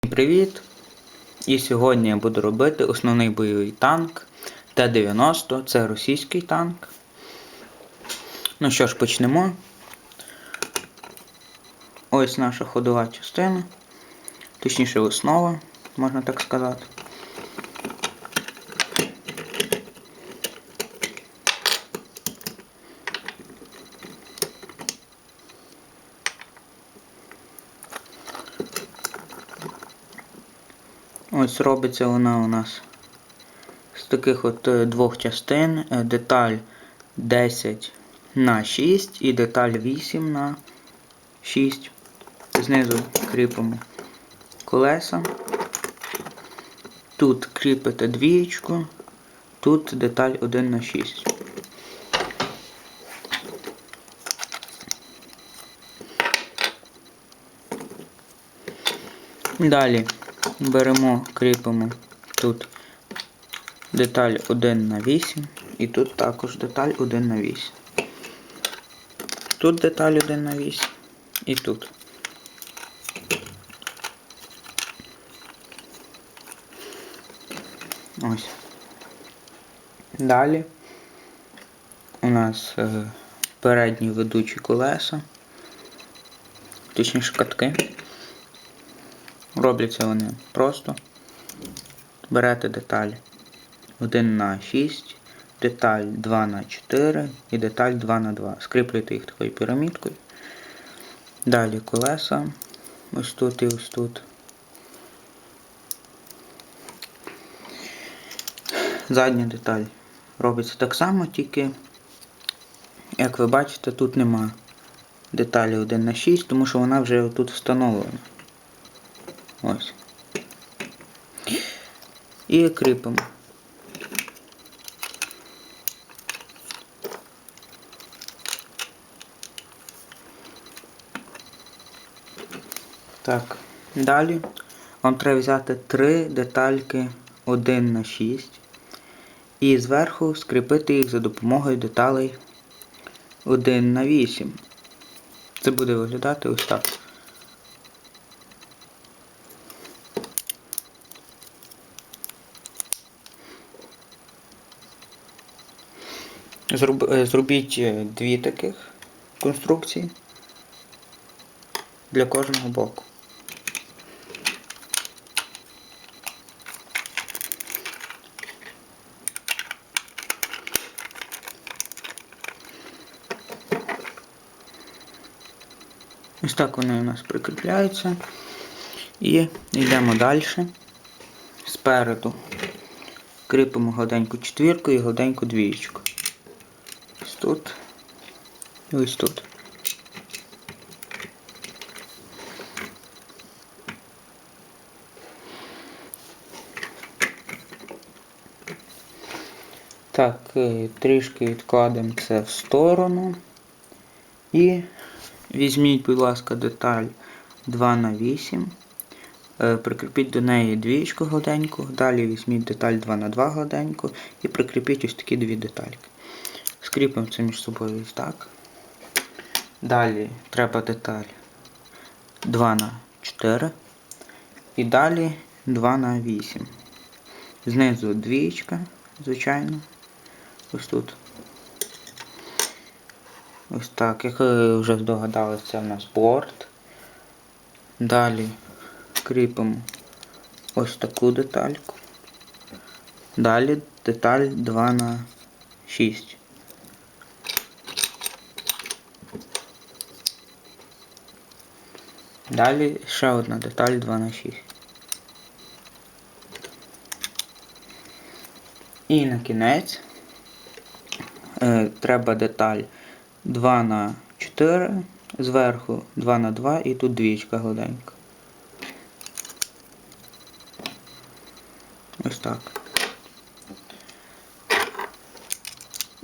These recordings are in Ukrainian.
Привіт! І сьогодні я буду робити основний бойовий танк Т-90, це російський танк. Ну що ж, почнемо. Ось наша ходова частина, точніше основа, можна так сказати. Ось робиться вона у нас з таких от е, двох частин. Е, Деталь 10 на 6 і деталь 8 на 6. Знизу кріпимо колеса. Тут кріпите двієчку, тут деталь 1 на 6. Далі беремо, кріпимо тут деталь 1 на 8 і тут також деталь 1 на 8. Тут деталь 1 на 8 і тут. Ось. Далі у нас е, передні ведучі колеса, точніше катки. Робляться вони просто. Берете деталь 1 на 6, деталь 2 на 4 і деталь 2 на 2. Скріплюєте їх такою пірамідкою. Далі колеса. Ось тут і ось тут. Задня деталь робиться так само, тільки, як ви бачите, тут нема деталі 1 на 6, тому що вона вже тут встановлена. Ось. І кріпимо. Так, далі вам треба взяти три детальки 1 на 6 і зверху скріпити їх за допомогою деталей 1 на 8. Це буде виглядати ось так. Зробіть е, дві таких конструкції для кожного боку. Ось так вони у нас прикріпляються. І йдемо далі. Спереду кріпимо гладеньку четвірку і гладеньку двієчку. Тут і ось тут. Так, е, трішки відкладемо це в сторону. І візьміть, будь ласка, деталь 2 на 8 Е, Прикріпіть до неї двієчку гладеньку, далі візьміть деталь 2 на 2 гладеньку і прикріпіть ось такі дві детальки. Скріпимо це між собою так. Далі треба деталь 2 на 4 і далі 2 на 8. Знизу двієчка, звичайно. Ось тут. Ось так, як ви вже здогадалися, це в нас борт. Далі кріпимо ось таку детальку. Далі деталь 2 на 6. Далі ще одна деталь 2 на 6. І на кінець е, треба деталь 2 на 4, зверху 2 на 2 і тут двічка гладенька. Ось так.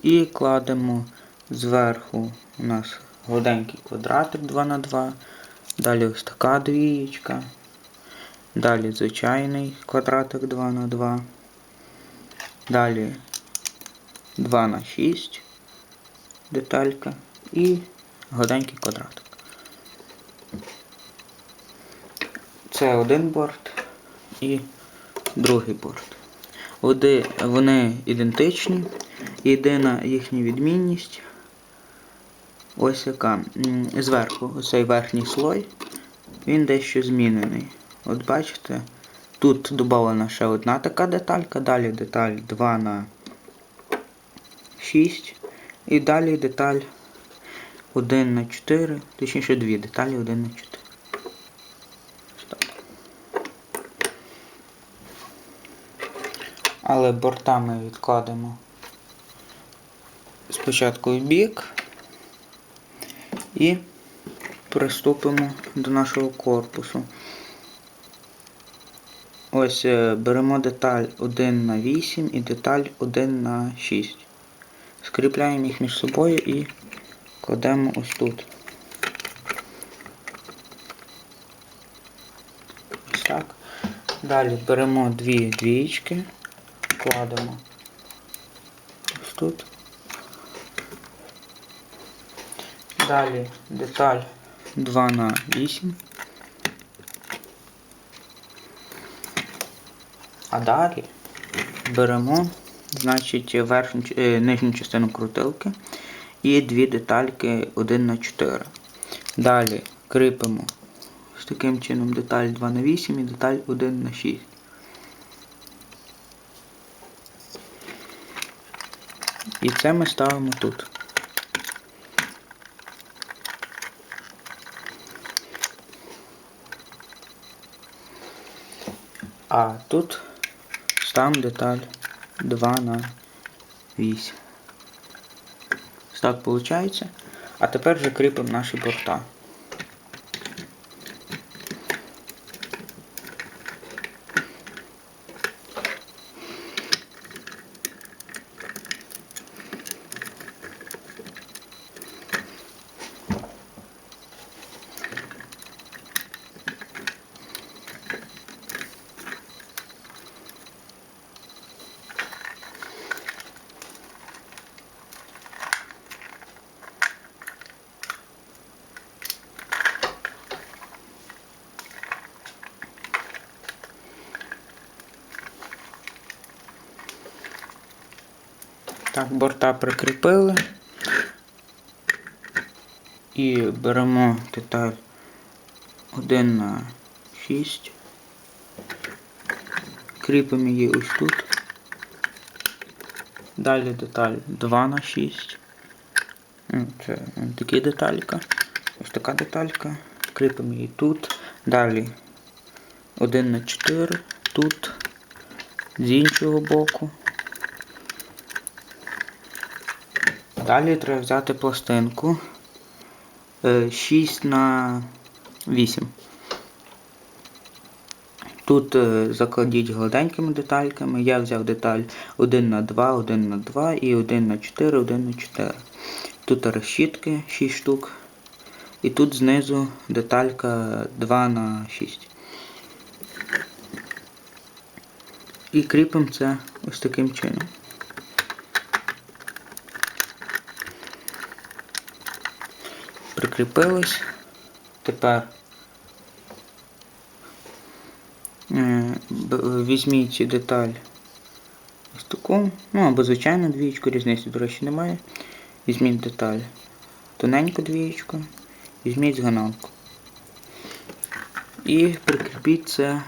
І кладемо зверху у нас гладенький квадратик 2 на 2 Далі ось така двієчка. Далі звичайний квадратик 2 на 2 Далі 2 на 6 деталька і гладенький квадратик. Це один борт і другий борт. Вони ідентичні. Єдина їхня відмінність. Ось яка. Зверху, оцей верхній слой, він дещо змінений. От бачите, тут додана ще одна така деталька, далі деталь 2 на 6. І далі деталь 1 на 4, точніше дві деталі 1 на 4. Але борта ми відкладемо спочатку в бік і приступимо до нашого корпусу. Ось е, беремо деталь 1 на 8 і деталь 1 на 6. Скріпляємо їх між собою і кладемо ось тут. Ось так. Далі беремо дві двієчки, кладемо ось тут. Далі деталь 2 на 8. А далі беремо значить, верхню, е, нижню частину крутилки і дві детальки 1 на 4. Далі кріпимо з таким чином деталь 2 на 8 і деталь 1 на 6. І це ми ставимо тут. А тут ставимо деталь 2 на 8. Так виходить. А тепер вже кріпимо наші борта. Так, борта прикріпили. І беремо деталь 1 на 6. Кріпимо її ось тут. Далі деталь 2 на 6. Ну, Це такі деталька. Ось така деталька. Кріпимо її тут. Далі 1 на 4. Тут. З іншого боку. Далі треба взяти пластинку е, 6 на 8. Тут е, закладіть гладенькими детальками. Я взяв деталь 1 на 2, 1 на 2 і 1 на 4, 1 на 4. Тут розщітки 6 штук. І тут знизу деталька 2 на 6. І кріпимо це ось таким чином. Прикріпились. Тепер е, візьміть деталь ось таку, ну або звичайну двієчку, різниці, до речі, немає. Візьміть деталь тоненьку двієчку, візьміть зганалку. І прикріпіть це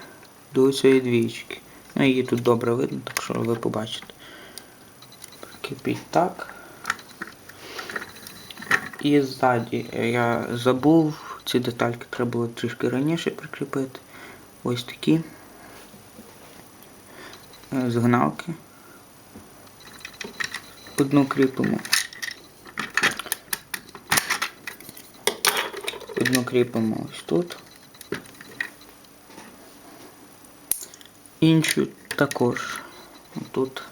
до цієї двієчки. Ну, її тут добре видно, так що ви побачите. Прикріпіть так. І ззаді е, я забув, ці детальки треба було трішки раніше прикріпити. Ось такі е, згналки. Одну кріпимо. Одну кріпимо ось тут. Іншу також. Тут.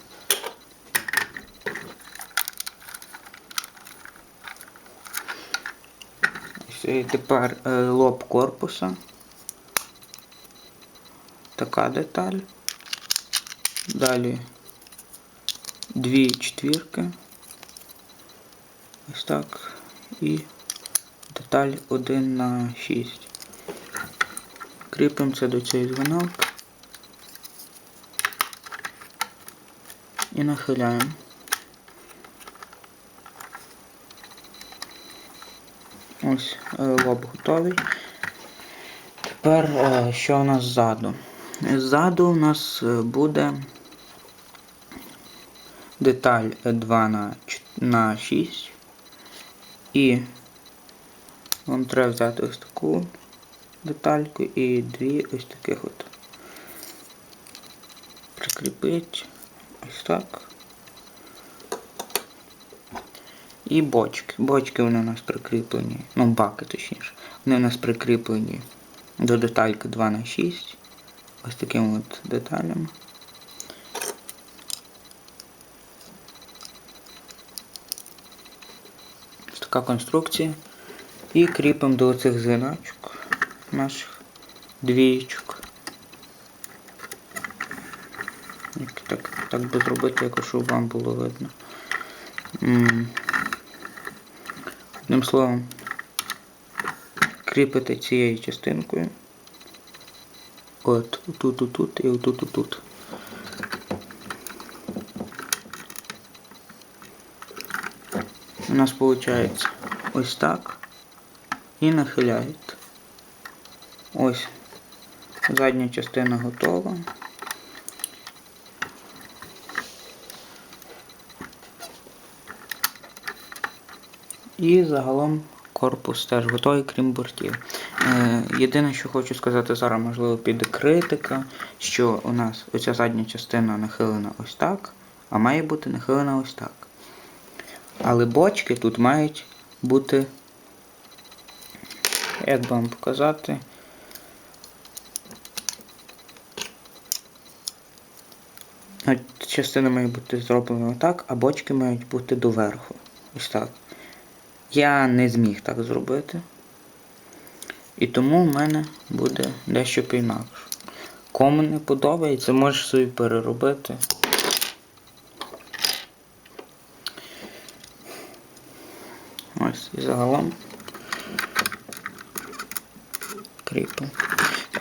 Тепер е, лоб корпуса. Така деталь. Далі дві четвірки. Ось так. І деталь 1 на 6. Кріпимо це до цієї звинавки. І нахиляємо. Ось е, лоб готовий. Тепер е, що у нас ззаду? Ззаду у нас е, буде деталь 2 на, на 6. І вам треба взяти ось таку детальку і дві ось таких от. Прикріпити ось так. І бочки. Бочки вони у нас прикріплені. Ну, баки точніше. Вони у нас прикріплені до детальки 2 на 6 Ось такими от деталями. Ось така конструкція. І кріпимо до цих звіночок наших двієчок. Так, так би зробити, якось щоб вам було видно. Одним словом, кріпити цією частинкою. От, тут, тут, тут і отут, тут, тут. У нас виходить ось так. І нахиляється. Ось. Задня частина готова. І загалом корпус теж готовий, крім бортів. Е, єдине, що хочу сказати зараз, можливо, піде критика, що у нас оця задня частина нахилена ось так, а має бути нахилена ось так. Але бочки тут мають бути, як би вам показати, частина має бути зроблена отак, а бочки мають бути доверху. Ось так. Я не зміг так зробити. І тому в мене буде дещо інакше. Кому не подобається, можеш собі переробити. Ось і загалом кріпимо.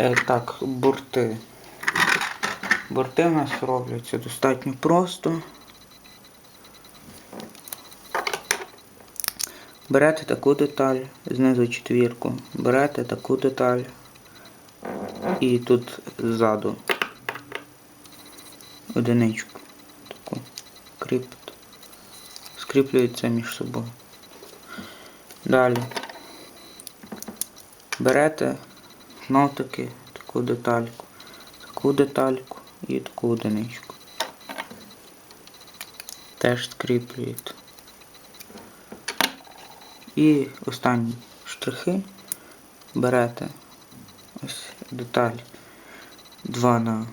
Е, так, борти. Борти у нас робляться достатньо просто. Берете таку деталь, знизу четвірку, берете таку деталь і тут ззаду одиничку таку кріпите. Скріплюється між собою. Далі берете знов таки таку детальку, таку детальку і таку одиничку. Теж скріплюєте. І останні штрихи берете ось деталь 2 на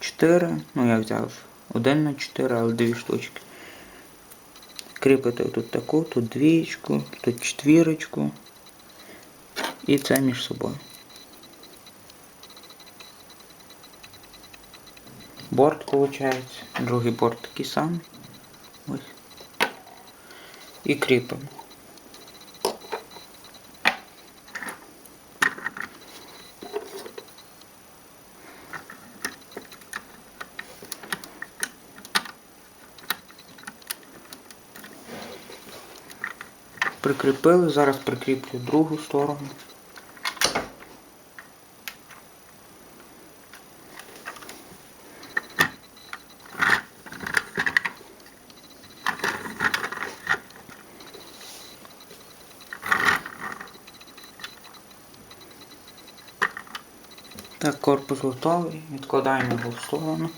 4, ну я взяв 1 на 4, але дві штучки. Кріпите тут таку, тут двієчку, тут четвірочку і це між собою. Борт виходить, другий борт такий самий. Ось. І кріпимо. Прикріпили, зараз прикріплю другу сторону. Так, корпус готовий, відкладаємо його в сторону.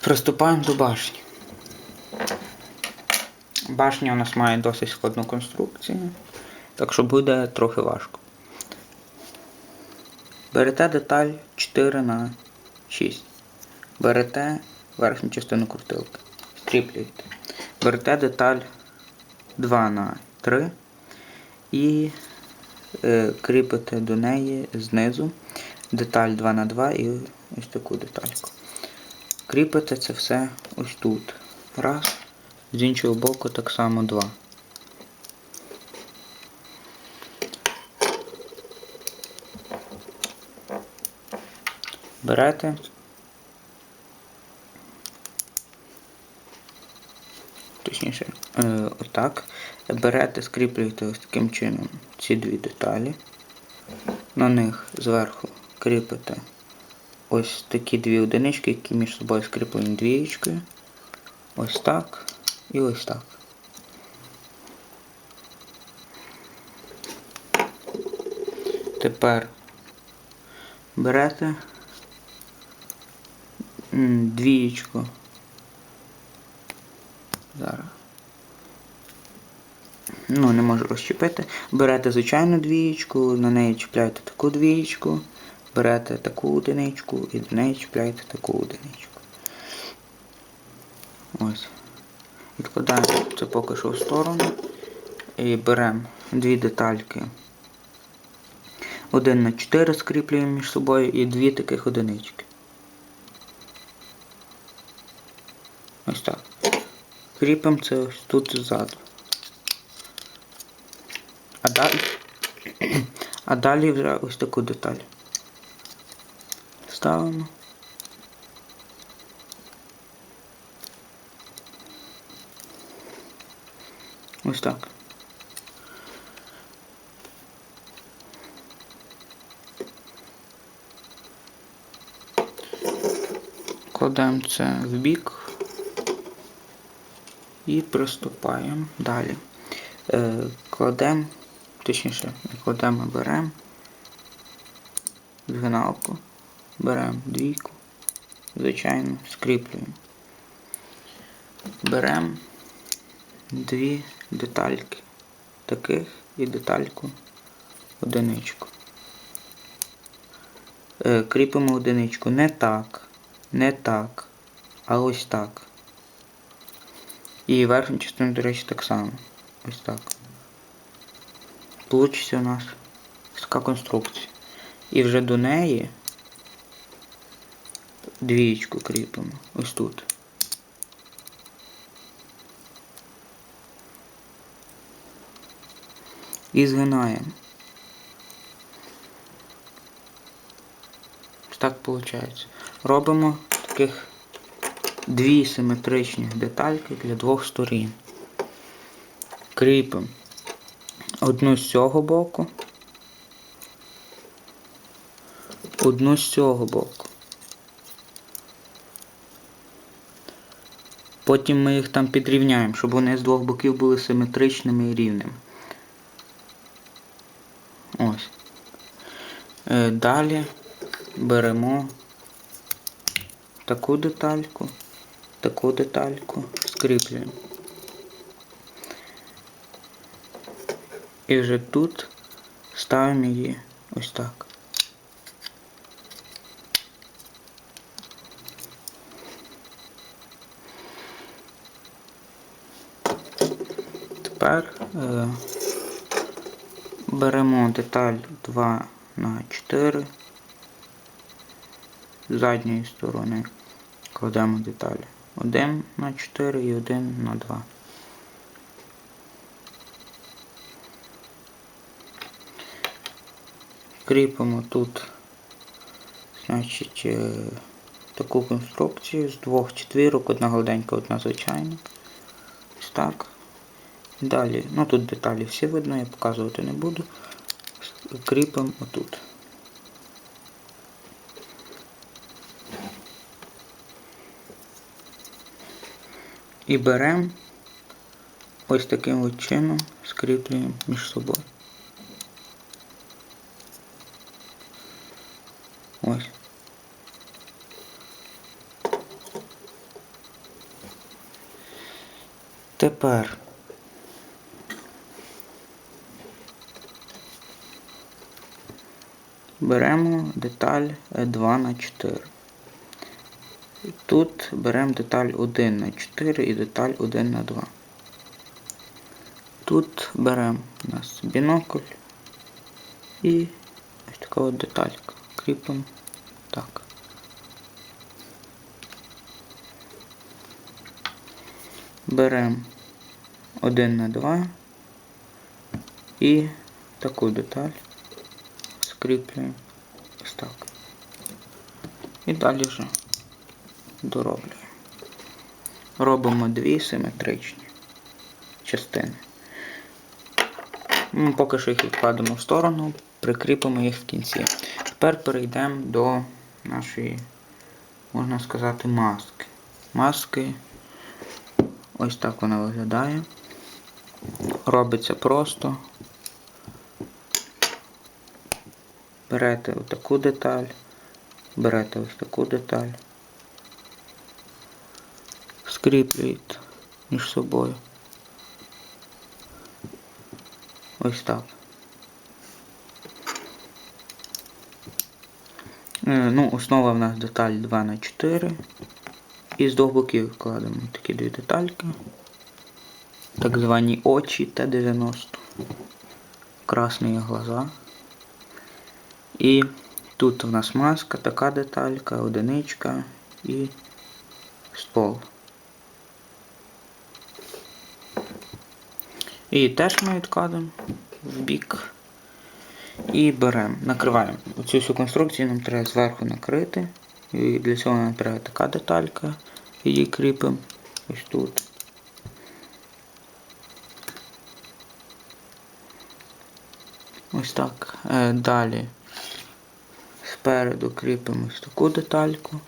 Приступаємо до башні. Башня у нас має досить складну конструкцію, так що буде трохи важко. Берете деталь 4 на 6. Берете верхню частину крутилки. Скріплюєте. Берете деталь 2 на 3 і е, кріпите до неї знизу деталь 2 на 2 і ось таку детальку. Кріпите це все ось тут. Раз. З іншого боку так само два. берете. Точніше, е, отак. Берете, скріплюєте ось таким чином ці дві деталі. На них зверху кріпите ось такі дві одинички, які між собою скріплені двієчкою. Ось так і ось так. Тепер берете двієчку. Зараз. Ну, не можу розчепити. Берете звичайну двієчку, на неї чіпляєте таку двієчку, берете таку одиничку і до неї чіпляєте таку одиничку. Ось. Відкладаємо це поки що в сторону. І беремо дві детальки. Один на 4 скріплюємо між собою і дві таких одинички. Ось так. Кріпимо це ось тут ззаду. А далі, а далі вже ось таку деталь. Ставимо. Ось так. Кладемо це в бік і приступаємо далі. Е, кладемо, точніше, кладемо, беремо згиналку, беремо двійку, звичайно, скріплюємо. Беремо дві детальки таких і детальку одиничку. Е, кріпимо одиничку не так, не так, а ось так. І верхню частину, до речі, так само. Ось так. Получиться у нас така конструкція. І вже до неї двієчку кріпимо. Ось тут. І згинаємо. Так виходить. Робимо таких дві симетричні детальки для двох сторін. Кріпимо одну з цього боку, одну з цього боку. Потім ми їх там підрівняємо, щоб вони з двох боків були симетричними і рівними. Ось. Е, Далі беремо таку детальку, таку детальку, скріплюємо. І вже тут ставимо її ось так. Тепер е, беремо деталь 2 на 4 з задньої сторони кладемо деталі 1 на 4 і 1 на 2. Кріпимо тут значить, е, таку конструкцію з двох четвірок, одна гладенька, одна звичайна. Ось так. Далі, ну тут деталі всі видно, я показувати не буду. Кріпимо отут. І беремо ось таким от чином, скріплюємо між собою. Ось. Тепер беремо деталь 2 на 4. Тут беремо деталь 1 на 4 і деталь 1 на 2. Тут беремо у нас бінокль і ось така от деталька. Кріпимо так. Беремо 1 на 2 і таку деталь скріплюємо ось так. І далі вже дороблюємо. Робимо дві симетричні частини. Поки що їх відкладемо в сторону, прикріпимо їх в кінці. Тепер перейдемо до нашої, можна сказати, маски. Маски, ось так вона виглядає. Робиться просто. Берете отаку деталь, берете ось таку деталь, скріплюєте між собою. Ось так. Е, Ну, основа в нас деталь 2 на 4 І з двох боків вкладемо такі дві детальки. Так звані очі Т-90. Красні глаза. І тут у нас маска, така деталька, одиничка і стол. І теж ми відкладемо в бік. І беремо, накриваємо. Оцю всю конструкцію нам треба зверху накрити. І для цього нам треба така деталька. Її кріпимо ось тут. Ось так. Е, Далі спереду кріпимо ось таку детальку.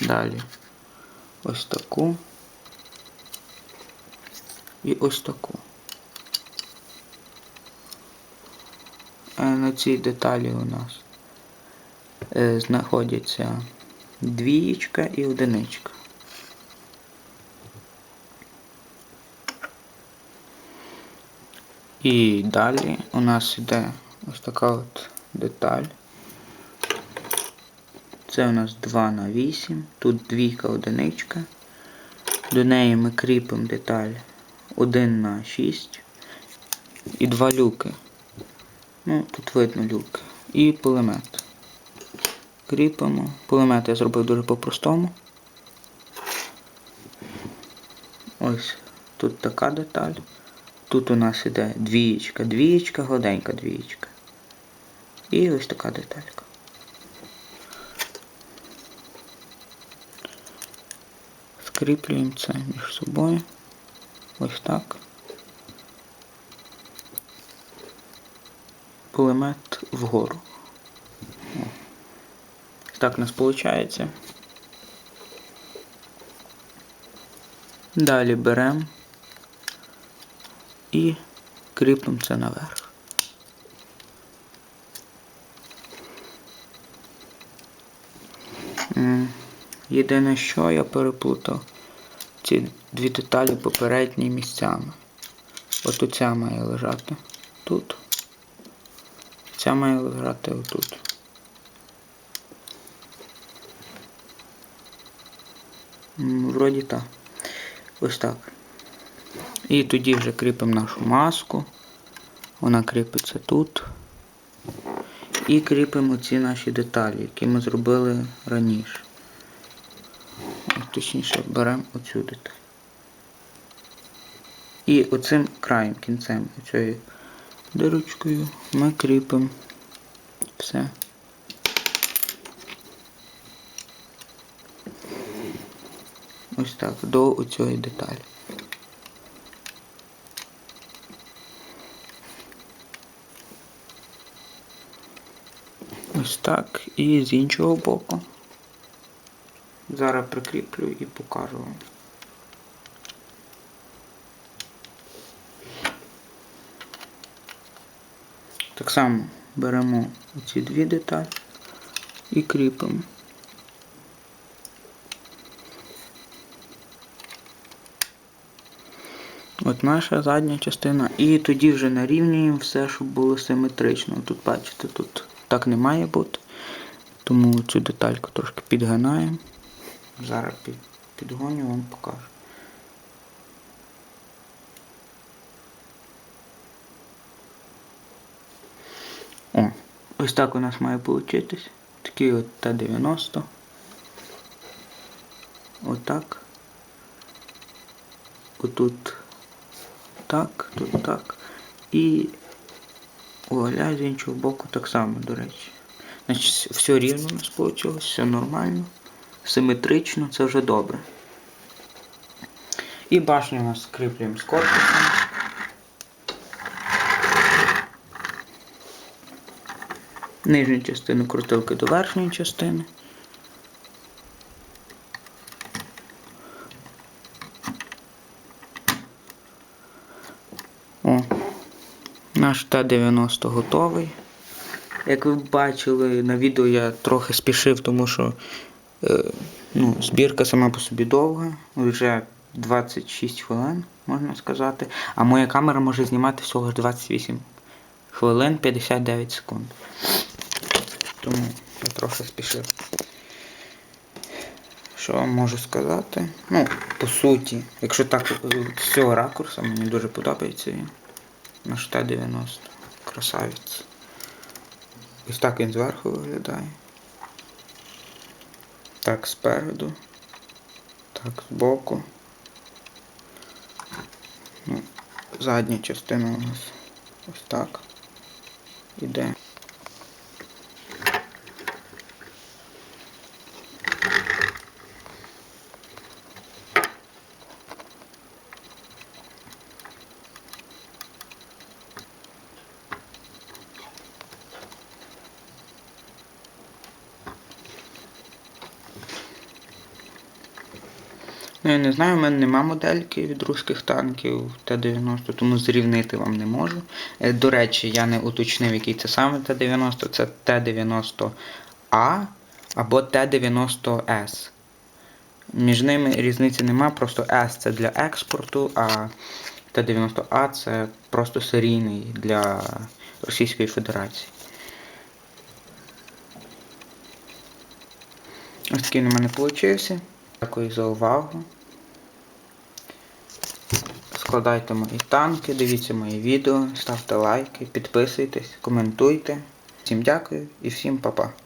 Далі ось таку і ось таку. На цій деталі у нас е, знаходяться двієчка і одиничка. І далі у нас йде ось така от деталь. Це у нас 2 на 8, тут двійка одиничка. До неї ми кріпимо деталь 1 на 6 і два люки. Ну, тут видно люки. І пулемет. Кріпимо. Пулемет я зробив дуже по-простому. Ось тут така деталь. Тут у нас іде двієчка, двієчка, гладенька двієчка. І ось така деталька. Скріплюємо це між собою. Ось так. Пулемет вгору. О. Так у нас виходить. Далі беремо і кріпимо це наверх. Єдине, що я переплутав ці дві деталі попередні місцями. От оця має лежати тут. Ця має лежати отут. Вроді так. Ось так. І тоді вже кріпимо нашу маску. Вона кріпиться тут. І кріпимо ці наші деталі, які ми зробили раніше. Точніше, беремо оцю деталь. І оцим краєм, кінцем оцією дирочкою ми кріпимо все. Ось так, до оцієї деталі. Ось так. І з іншого боку. Зараз прикріплю і покажу вам. Так само беремо ці дві деталі і кріпимо. От наша задня частина. І тоді вже нарівнюємо все, щоб було симетрично. Тут бачите, тут так не має бути. Тому цю детальку трошки підгинаємо. Зараз під, підгоню, вам покажу. О, ось так у нас має получитись. Такий от Т-90. Отак. Отут так, тут так. І Вуаля, з іншого боку так само, до речі. Значить, все рівно у нас вийшло, все нормально, симетрично, це вже добре. І башню у нас скріплюємо з корпусом. Нижню частину крутилки до верхньої частини. Наш Т-90 готовий. Як ви бачили на відео, я трохи спішив, тому що е, ну, збірка сама по собі довга, вже 26 хвилин, можна сказати. А моя камера може знімати всього 28 хвилин 59 секунд. Тому я трохи спішив. Що вам можу сказати? Ну, по суті, якщо так з цього ракурсу, мені дуже подобається він. Наш Т-90. Красавець. Ось так він зверху виглядає. Так спереду. Так збоку. Ну, задня частина у нас ось так. Іде. Ну, я не знаю, у мене нема модельки від руських танків Т-90, тому зрівнити вам не можу. Е, До речі, я не уточнив, який це саме Т-90, це Т-90А або Т-90С. Між ними різниці нема, просто S це для експорту, а Т-90А це просто серійний для Російської Федерації. Ось такий на мене вийшов. Дякую за увагу. Складайте мої танки, дивіться мої відео, ставте лайки, підписуйтесь, коментуйте. Всім дякую і всім па-па.